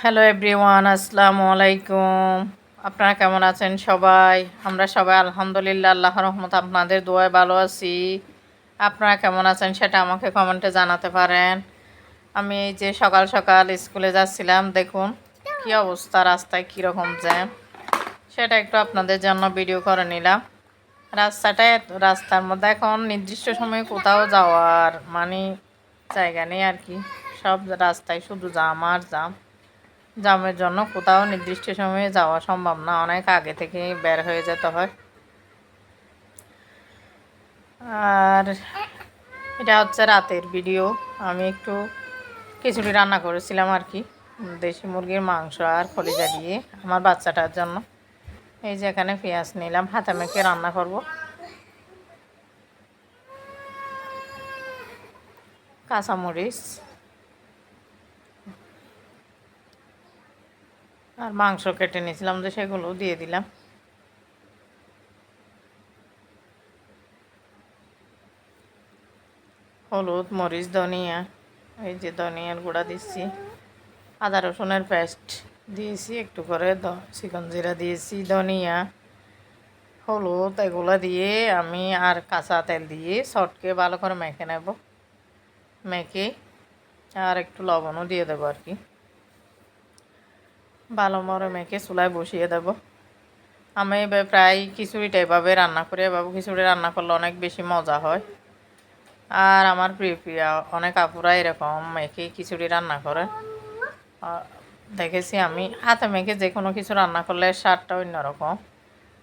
Hello everyone আসসালামু আলাইকুম আপনারা কেমন আছেন সবাই আমরা সবাই আলহামদুলিল্লাহ আল্লাহ রহমত আপনাদের দোয়ায় ভালো আছি আপনারা কেমন আছেন সেটা আমাকে কমেন্টে জানাতে পারেন আমি এই যে সকাল সকাল স্কুলে যাচ্ছিলাম দেখুন কি অবস্থা রাস্তায় কীরকম জ্যাম সেটা একটু আপনাদের জন্য ভিডিও করে নিলাম রাস্তাটায় রাস্তার মধ্যে এখন নির্দিষ্ট সময়ে কোথাও যাওয়ার মানে জায়গা নেই আর কি। সব রাস্তায় শুধু জাম আর জাম। জামের জন্য কোথাও নির্দিষ্ট সময়ে যাওয়া সম্ভব না। অনেক আগে থেকে বের হয়ে যেতে হয়। আর এটা হচ্ছে রাতের ভিডিও। আমি একটু খিচুড়ি রান্না করেছিলাম আর কি। দেশি মুরগির মাংস আর কলিজা দিয়ে আমার বাচ্চাটার জন্য। এই যে এখানে পেঁয়াজ নিলাম, হাতে মেখে রান্না করব। কাঁচামরিচ আর মাংস কেটে নিয়েছিলাম যে সেগুলো দিয়ে দিলাম। হলুদ, মরিচ, ধনিয়া, এই যে ধনিয়ার গুঁড়া দিচ্ছি। আদা রসুনের পেস্ট দিয়েছি, একটু করে চিকন জিরা দিয়েছি, ধনিয়া, হলুদ, এগুলো দিয়ে আমি আর কাঁচা তেল দিয়ে শর্টকে ভালো করে মেখে নেব। মেখে আর একটু লবণও দিয়ে দেবো আর কি। ভালো মরে মেখে চুলায় বসিয়ে দেব। আমি এবার প্রায় খিচুড়িটা এভাবে রান্না করি, এভাবে খিচুড়ি রান্না করলে অনেক বেশি মজা হয়। আর আমার প্রিয় প্রিয়া, অনেক আপুরা এরকম মেখে খিচুড়ি রান্না করে। দেখেছি আমি, হাতে মেখে যে কোনো কিছু রান্না করলে স্বাদটা অন্যরকম।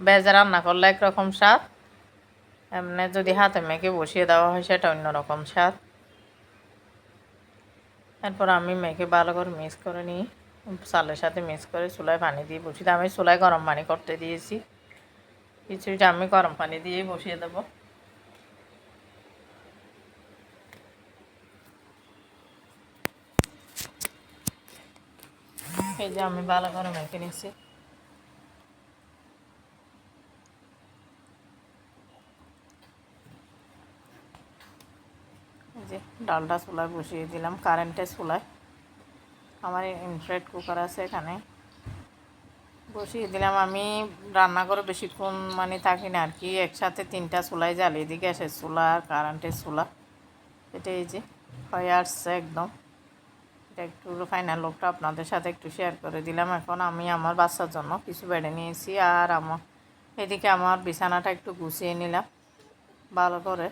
বেজে রান্না করলে একরকম স্বাদ, এমনি যদি হাতে মেখে বসিয়ে দেওয়া হয় সেটা অন্যরকম স্বাদ। এরপর আমি মেখে ভালো করে মিক্স করে নিই। চালের সাথে মিক্স করে চুলায় পানি দিয়ে বসিয়ে আমি চুলায় গরম পানি করতে দিয়েছি। খিচুড়িটা আমি গরম পানি দিয়ে বসিয়ে দেবো। এই যে আমি ভালো করে মেখে নিচ্ছি যে ডালটা চুলায় বসিয়ে দিলাম কারেন্টের চুলায়। আমার ইনফ্রাইড কুকার আছে এখানে। বসিয়ে দিলাম। আমি রান্না করে বেশিক্ষণ মানে থাকি না আর কি। একসাথে তিনটা চুলাই জ্বালিয়ে দিই, গ্যাসের চুলা আর কারেন্টের চুলা। এটা এই যে, হয়ে আসছে একদম। এটা একটু ফাইনাল লোকটা আপনাদের সাথে একটু শেয়ার করে দিলাম। এখন আমি আমার বাচ্চার জন্য কিছু বেড়ে নিয়েছি। আর আমার, এদিকে আমার বিছানাটা একটু গুছিয়ে নিলাম। ভালো করে।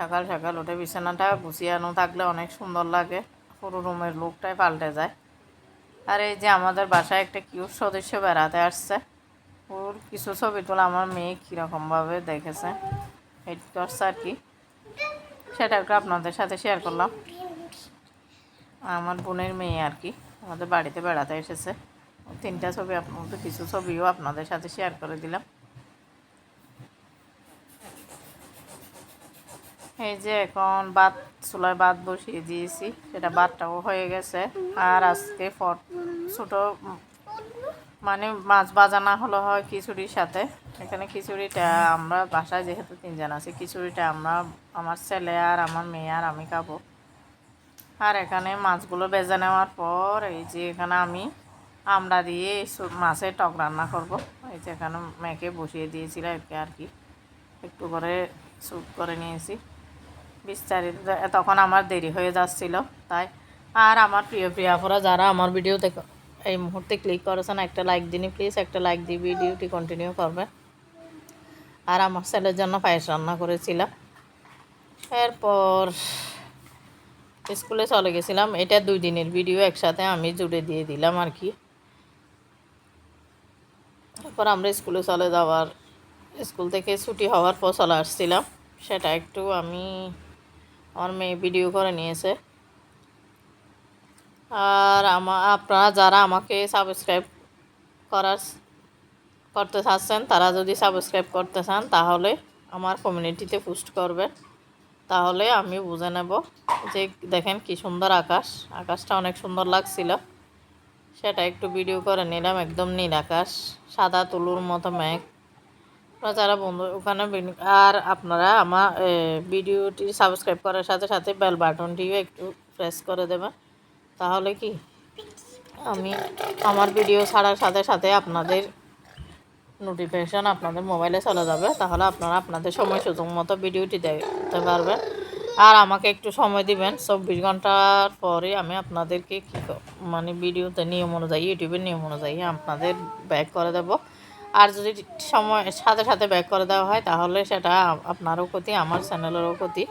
সকাল সকাল উঠে বিছানাটা গুছিয়ানো থাকলে অনেক সুন্দর লাগে। পুরো রুমের লুকটাই পাল্টে যায়। আর এই যে আমাদের বাসায় একটা কিউট সদস্য বেড়াতে আসছে। ওর কিছু ছবি তোলা আমার মেয়ে কীরকমভাবে দেখেছে। এডিট করছে আর কি। সেটা একটু আপনাদের সাথে শেয়ার করলাম। আমার বোনের মেয়ে আর কি, আমাদের বাড়িতে বেড়াতে এসেছে। তিনটা ছবি আপনাদের কিছু ছবিও আপনাদের সাথে শেয়ার করে দিলাম। এই যে এখন ভাত চুলায় ভাত বসিয়ে দিয়েছি, সেটা ভাতটাও হয়ে গেছে। আর আজকে ফট, ছোট মানে মাছ ভাজা না হলো হয় খিচুড়ির সাথে। এখানে খিচুড়িটা আমরা বাসায় যেহেতু তিনজন আছি, খিচুড়িটা আমরা, আমার ছেলে আর আমার মেয়ে আর আমি খাব। আর এখানে মাছগুলো বেজে নেওয়ার পর এই যে এখানে আমি আমরা দিয়ে মাছের টক রান্না করব। এই যে এখানে মেয়েকে বসিয়ে দিয়েছিলাম আর কি। একটু করে স্যুপ করে নিয়েছি। বিস্তারিত তখন আমার দেরি হয়ে যাচ্ছিল, তাই আর আমার প্রিয় প্রিয়াপুরা যারা আমার ভিডিওতে এই মুহূর্তে ক্লিক করেছেন, একটা লাইক দিনই প্লিজ একটা লাইক দিয়ে ভিডিওটি কন্টিনিউ করবেন আর আমার ছেলের জন্য পায়েস রান্না করেছিলাম। এরপর স্কুলে চলে গেছিলাম। এটা দুই দিনের ভিডিও একসাথে আমি জুড়ে দিয়ে দিলাম আর কি। তারপর আমরা স্কুলে চলে যাওয়ার, স্কুল থেকে ছুটি হওয়ার পর চলে আসছিলাম। সেটা একটু আমি আমার মেয়ে ভিডিও করে নিয়েছে। আর আমার আপনারা যারা আমাকে সাবস্ক্রাইব করার করতে চাচ্ছেন, তারা যদি সাবস্ক্রাইব করতে চান, তাহলে আমার কমিউনিটিতে পোস্ট করবে। তাহলে আমি বুঝে নেব যে দেখেন কি সুন্দর আকাশ। আকাশটা অনেক সুন্দর লাগছিল। সেটা একটু ভিডিও করে নিলাম, একদম নীল আকাশ, সাদা তুলুর মতো মেঘ। আপনারা যারা বন্ধু ওখানে আর আপনারা আমার ভিডিওটি সাবস্ক্রাইব করার সাথে সাথে বেল বাটনটিও একটু প্রেস করে দেবেন। তাহলে কি? আমি আমার ভিডিও ছাড়ার সাথে সাথে আপনাদের নোটিফিকেশান আপনাদের মোবাইলে চলে যাবে। তাহলে আপনারা আপনাদের সময় সুযোগ মতো ভিডিওটি দেখতে পারবেন। আর আমাকে একটু সময় দিবেন। চব্বিশ ঘণ্টার পরে আমি আপনাদেরকে কী মানে ভিডিওতে নিয়ম অনুযায়ী, ইউটিউবের নিয়ম অনুযায়ী আপনাদের ব্যাক করে দেব। আর যদি সময় সাথে সাথে ব্যাক করে দেওয়া হয়, তাহলে সেটা আপনারও ক্ষতি, আমার চ্যানেলেরও ক্ষতি।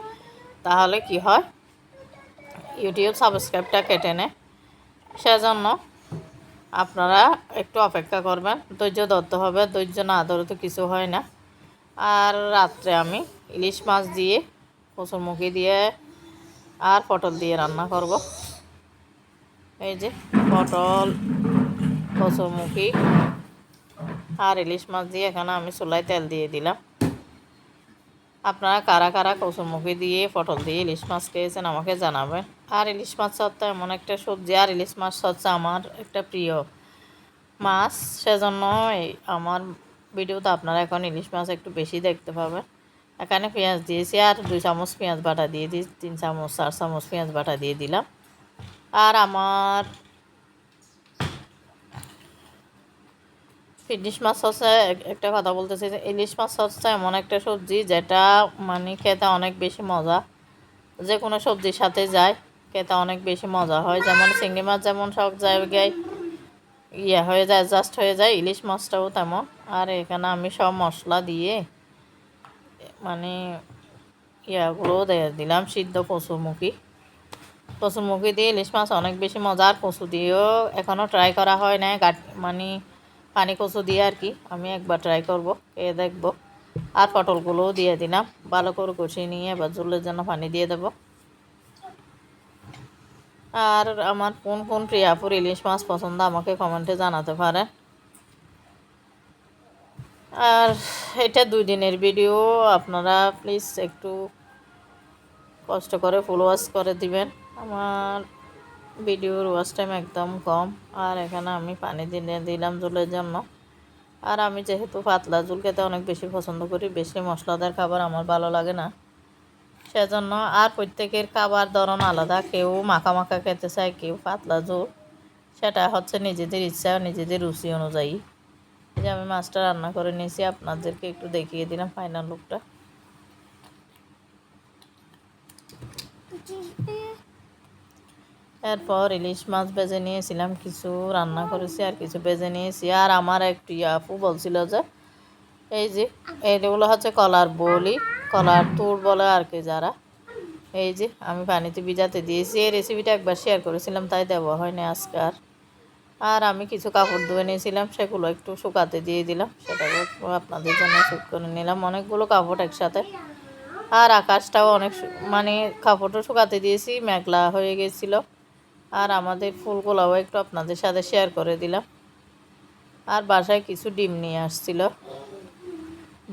তাহলে কি হয়? ইউটিউব সাবস্ক্রাইবটা কেটে নেয় সেজন্য আপনারা একটু অপেক্ষা করবেন। ধৈর্য ধরতে হবে, ধৈর্য না ধরে তো কিছু হয় না। আর রাত্রে আমি ইলিশ মাছ দিয়ে কচুরমুখি দিয়ে আর পটল দিয়ে রান্না করব। এই যে, পটল কচুরমুখি আর ইলিশ মাছ দিয়ে এখানে আমি চুলায় তেল দিয়ে দিলাম। আপনারা কারা কারা কচুরমুখি দিয়ে, পটল দিয়ে ইলিশ মাছ খেয়েছেন আমাকে জানাবেন। আর ইলিশ মাছ হচ্ছে এমন একটা সবজি, আর ইলিশ মাছ হচ্ছে আমার একটা প্রিয় মাছ। সেজন্য আমার ভিডিওতে আপনারা এখন ইলিশ মাছ একটু বেশি দেখতে পাবেন। এখানে পেঁয়াজ দিয়েছি আর দুই চামচ পেঁয়াজ বাটা দিয়ে দিই তিন চামচ, চার চামচ পেঁয়াজ বাটা দিয়ে দিলাম। আর আমার ইলিশ মাছ হচ্ছে একটা কথা বলতেছি যে ইলিশ মাছ হচ্ছে এমন একটা সবজি যেটা মানে খেতে অনেক বেশি মজা। যে কোনো সবজির সাথে যায়, খেতে অনেক বেশি মজা হয়। যেমন চিংড়ি মাছ যেমন সব জায়গায় ইয়ে হয়ে যায় জাস্ট হয়ে যায়, ইলিশ মাছটাও তেমন। আর এখানে আমি সব মশলা দিয়ে মানে ইয়াগুলো দিলাম, সিদ্ধ কচুরমুখী কচুরমুখী দিয়ে ইলিশ মাছ অনেক বেশি মজা। আর কচু দিয়েও এখনও ট্রাই করা হয় না মানে পানি কচু দিয়ে আর কি, আমি একবার ট্রাই করব খেয়ে দেখব। আর পটলগুলোও দিয়ে দিলাম, ভালো করে কষিয়ে নিয়ে এবার ঝোলের জন্য পানি দিয়ে দেব। আর আমার কোন কোন প্রিয়াপুর ইলিশ মাছ পছন্দ আমাকে কমেন্টে জানাতে পারেন। আর এটা দুই দিনের ভিডিও আপনারা প্লিজ একটু কষ্ট করে ফুল ওয়াশ করে দিবেন। আমার ভিডিওর ওয়াচ টাইম একদম কম। আর এখানে আমি পানি দিয়ে দিলাম জলের জন্য। আর আমি যেহেতু পাতলা জল খেতে অনেক বেশি পছন্দ করি, বেশি মশলাদার খাবার আমার ভালো লাগে না। সেজন্য আর প্রত্যেকের খাবার ধরন আলাদা। কেউ মাখা মাখা খেতে চায়, কেউ পাতলা জোর সেটা হচ্ছে নিজেদের ইচ্ছা, নিজেদের রুচি অনুযায়ী। যে আমি মাছটা রান্না করে নিয়েছি, আপনাদেরকে একটু দেখিয়ে দিলাম ফাইনাল লুকটা এরপর ইলিশ মাছ বেজে নিয়েছিলাম, কিছু রান্না করেছি আর কিছু বেজে নিয়েছি। আর আমার একটি আপু বলছিল যে, এই যে এইগুলো হচ্ছে কলার বলি, কলার তুর বলে আর কি যারা। এই যে, আমি পানিতে ভিজাতে দিয়েছি, এই রেসিপিটা একবার শেয়ার করেছিলাম, তাই দেওয়া হয়নি আজকে আর। আর আমি কিছু কাপড় ধুয়ে নিয়েছিলাম, সেগুলো একটু শুকাতে দিয়ে দিলাম সেটাকে আপনাদের জন্য শুট করে নিলাম। অনেকগুলো কাপড় একসাথে। আর আকাশটাও অনেক মানে কাপড়টা শুকাতে দিয়েছি, মেঘলা হয়ে গেছিল। আর আমাদের ফুলগুলোও একটু আপনাদের সাথে শেয়ার করে দিলাম। আর বাসায় কিছু ডিম নিয়ে আসছিল।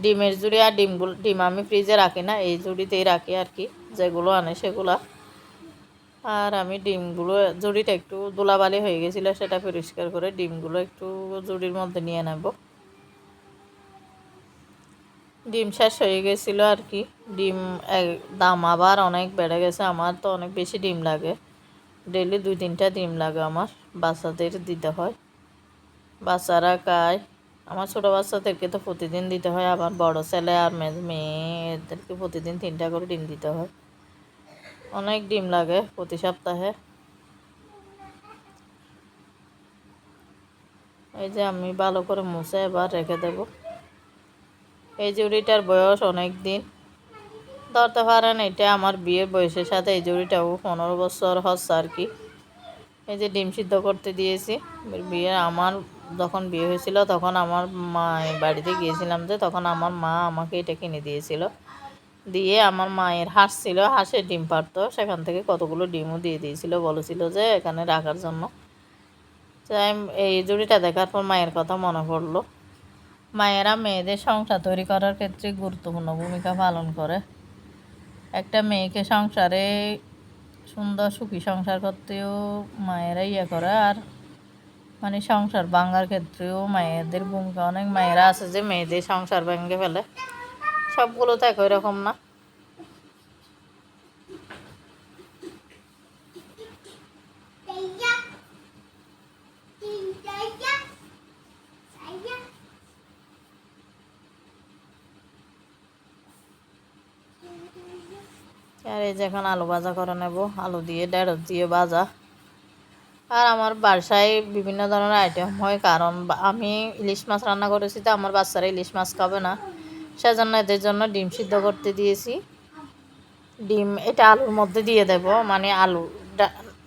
ডিমের জুড়ি আর ডিমগুলো ডিম আমি ফ্রিজে রাখি না, এই জুড়িতেই রাখি আর কি, যেগুলো আনে সেগুলা। আর আমি ডিমগুলো জুড়িটা একটু ধুলাবালি হয়ে গেছিল, সেটা পরিষ্কার করে ডিমগুলো একটু জুড়ির মধ্যে নিয়ে নেব। ডিম শেষ হয়ে গেছিল আর কি। ডিম দাম আবার অনেক বেড়ে গেছে, আমার তো অনেক বেশি ডিম লাগে। ডেলি দুই তিনটা ডিম লাগে আমার, বাচ্চাদের দিতে হয়। বাচ্চারা খায়। আমার ছোটো বাচ্চাদেরকে তো প্রতিদিন দিতে হয়, আবার বড় ছেলে আর মেয়ে মেয়েদেরকে প্রতিদিন তিনটা করে ডিম দিতে হয়। অনেক ডিম লাগে প্রতি সপ্তাহে। এই যে আমি ভালো করে মুছে এবার রেখে দেব। এই জুড়িটার বয়স অনেক দিন। ধরতে পারেন এটা আমার বিয়ের বয়সের সাথে এই জুড়িটাও, পনেরো বছর হচ্ছে আর কি। এই যে ডিম সিদ্ধ করতে দিয়েছি বিয়ে আমার যখন বিয়ে হয়েছিল, তখন আমার মা বাড়িতে গিয়েছিলাম যে, তখন আমার মা আমাকে এটা কিনে দিয়েছিল। দিয়ে আমার মায়ের হাঁস ছিল, হাঁসের ডিম পারতো সেখান থেকে কতগুলো ডিমও দিয়ে দিয়েছিল, বলেছিল যে এখানে রাখার জন্য। তাই এই জুড়িটা দেখার পর মায়ের কথা মনে পড়ল। মায়েরা মেয়েদের সংসার তৈরি করার ক্ষেত্রে গুরুত্বপূর্ণ ভূমিকা পালন করে। একটা মেয়েকে সংসারে সুন্দর সুখী সংসার করতেও মায়েরা ইয়ে করে, আর মানে সংসার ভাঙার ক্ষেত্রেও মায়েদের ভূমিকা অনেক মায়েরা আছে যে মেয়েদের সংসার ভেঙে ফেলে। সবগুলো তো একই রকম না। আর এই যে এখন আলু ভাজা করে নেব। আলু দিয়ে ঢেঁড়স দিয়ে ভাজা। আর আমার বাসায় বিভিন্ন ধরনের আইটেম হয়, কারণ আমি ইলিশ মাছ রান্না করেছি তো আমার বাচ্চারা ইলিশ মাছ খাবে না। সেজন্য এদের জন্য ডিম সিদ্ধ করতে দিয়েছি। ডিম, এটা আলুর মধ্যে দিয়ে দেব মানে আলু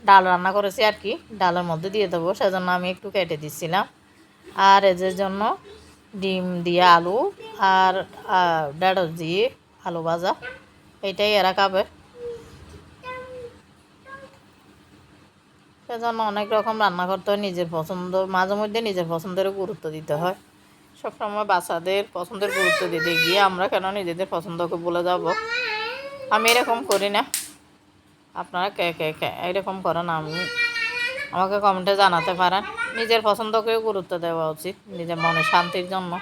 ডাল রান্না করেছি আর কি, ডালের মধ্যে দিয়ে দেবো, সেজন্য আমি একটু কেটে দিচ্ছিলাম আর এদের জন্য ডিম দিয়ে আলু, আর ঢেঁড়স দিয়ে আলু ভাজা। এটাই এরা খাবে। সেজন্য অনেক রকম রান্না করতে হয়, নিজের পছন্দ, মাঝে মধ্যে নিজের পছন্দের গুরুত্ব দিতে হয়। সবসময় বাচ্চাদের পছন্দের গুরুত্ব দিতে গিয়ে আমরা কেন নিজেদের পছন্দকে বলে যাব? আমি এরকম করি না। আপনারা কে কে কে, এরকম করেন, আমি, আমাকে কমেন্টে জানাতে পারেন। নিজের পছন্দকেও গুরুত্ব দেওয়া উচিত, নিজের মনের শান্তির জন্য।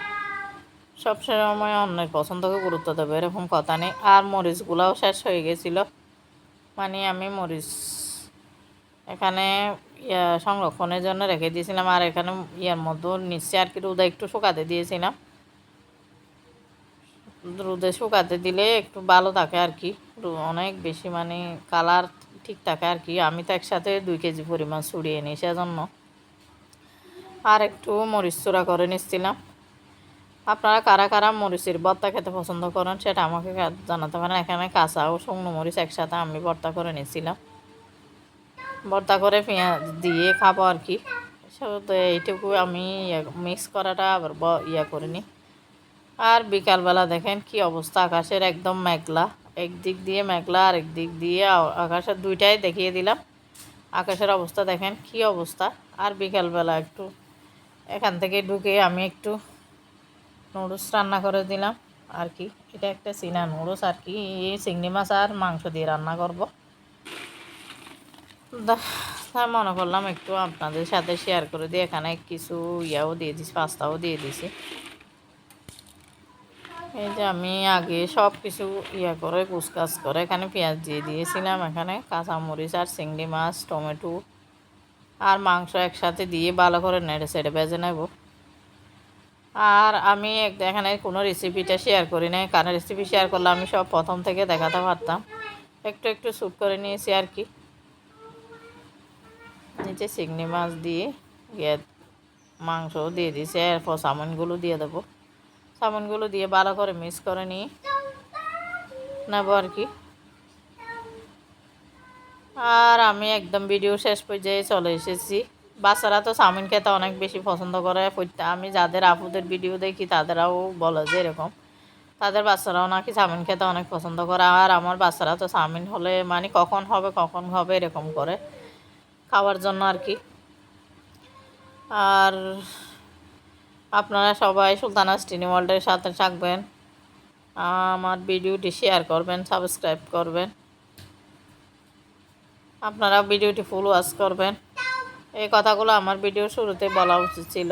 সব সময় অন্যের পছন্দকে গুরুত্ব দেবে, এরকম কথা নেই। আর মরিচগুলাও শেষ হয়ে গেছিল। মানে আমি মরিচ এখানে, ইয়া, সংরক্ষণের জন্য রেখে দিয়েছিলাম। আর এখানে ইয়ার মধ্যে নিচে আর কি রোদে একটু শুকাতে দিয়েছিলাম। রোদে শুকাতে দিলে একটু ভালো থাকে আর কি। অনেক বেশি মানে কালার ঠিক থাকে আর কি। আমি তো একসাথে দুই কেজি পরিমাণ ছড়িয়ে নিই, সেজন্য। আর একটু মরিচ চূড়া করে নিচ্ছিলাম। আপনারা কারা কারা মরিচের ভর্তা খেতে পছন্দ করেন সেটা আমাকে জানাতে পারেন। এখানে কাঁচা ও শুকনো মরিচ একসাথে আমি ভর্তা করে নিচ্ছিলাম ভর্তা করে পেঁয়াজ দিয়ে খাব আর কি। তো এইটুকু আমি মিক্স করাটা আবার ইয়া করিনি। আর বিকালবেলা দেখেন কি অবস্থা, আকাশের একদম মেঘলা। একদিক দিয়ে মেঘলা আর একদিক দিয়ে আকাশের দুইটাই দেখিয়ে দিলাম। আকাশের অবস্থা দেখেন কি অবস্থা। আর বিকালবেলা একটু এখান থেকে ঢুকে আমি একটু নুডলস রান্না করে দিলাম। আর কি, এটা একটা চীনা নুডলস। আর কি, এই চিংড়ি মাছ আর মাংস দিয়ে রান্না করব। তাই মনে করলাম একটু আপনাদের সাথে শেয়ার করে দিই। এখানে কিছু ইয়াও দিয়ে দিছি, পাস্তাও দিয়ে দিছি। এই যে আমি আগে সব কিছু ইয়া করে, কুচকাচ করে এখানে পেঁয়াজ দিয়ে দিয়েছিলাম। এখানে কাঁচামরিচ আর চিংড়ি মাছ, টমেটো আর মাংস একসাথে দিয়ে ভালো করে নেড়ে সেড়ে ভেজে নেব। আর আমি এখানে কোনো রেসিপিটা শেয়ার করি নাই, কারণ রেসিপি শেয়ার করলে আমি সব প্রথম থেকে দেখাতে পারতাম। একটু একটু স্যুপ করে নিয়েছি আর কি। নিচে চিংড়ি মাছ দিয়ে গিয়ে মাংস দিয়ে দিয়েছি, এরপর চাউমিনগুলো দিয়ে দেবো। চাউমিনগুলো দিয়ে ভালো করে মিক্স করে নিয়ে নেব আর কি। আর আমি একদম ভিডিও শেষ পর্যায়ে চলে এসেছি। বাচ্চারা তো চাউমিন খেতে অনেক বেশি পছন্দ করে। আমি যাদের আপুদের ভিডিও দেখি, তাদেরাও বলে যে এরকম। তাদের বাচ্চারাও নাকি চাউমিন খেতে অনেক পছন্দ করে। আর আমার বাচ্চারা তো চাউমিন হলে মানে কখন হবে কখন হবে এরকম করে খাওয়ার জন্য আর কি। আর আপনারা সবাই সুলতানা স্টিনি ওয়ার্ল্ডের সাথে থাকবেন। আমার ভিডিওটি শেয়ার করবেন সাবস্ক্রাইব করবেন। আপনারা ভিডিওটি ফুল ওয়াচ করবেন। এই কথাগুলো আমার ভিডিও শুরুতে বলা উচিত ছিল।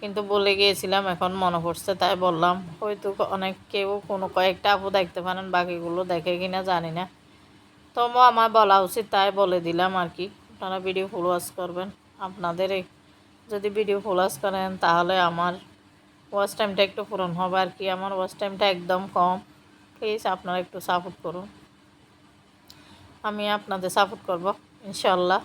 কিন্তু বলে গিয়েছিলাম, এখন মনে পড়ছে, তাই বললাম, হয়তো অনেক কেউ কোনো কয়েকটা আপু দেখতে পারেন, বাকিগুলো দেখে কিনা জানি না। তবু আমার বলা উচিত, তাই বলে দিলাম আর কি। আপনারা ভিডিও ওয়াচ করবেন। আপনাদের যদি ভিডিও ওয়াচ করেন, তাহলে আমার ওয়াচ টাইমটা একটু পূরণ হবে আর কি। আমার ওয়াচ টাইমটা একদম কম। প্লিজ আপনারা একটু সাপোর্ট করুন। আমি আপনাদের সাপোর্ট করব ইনশাল্লাহ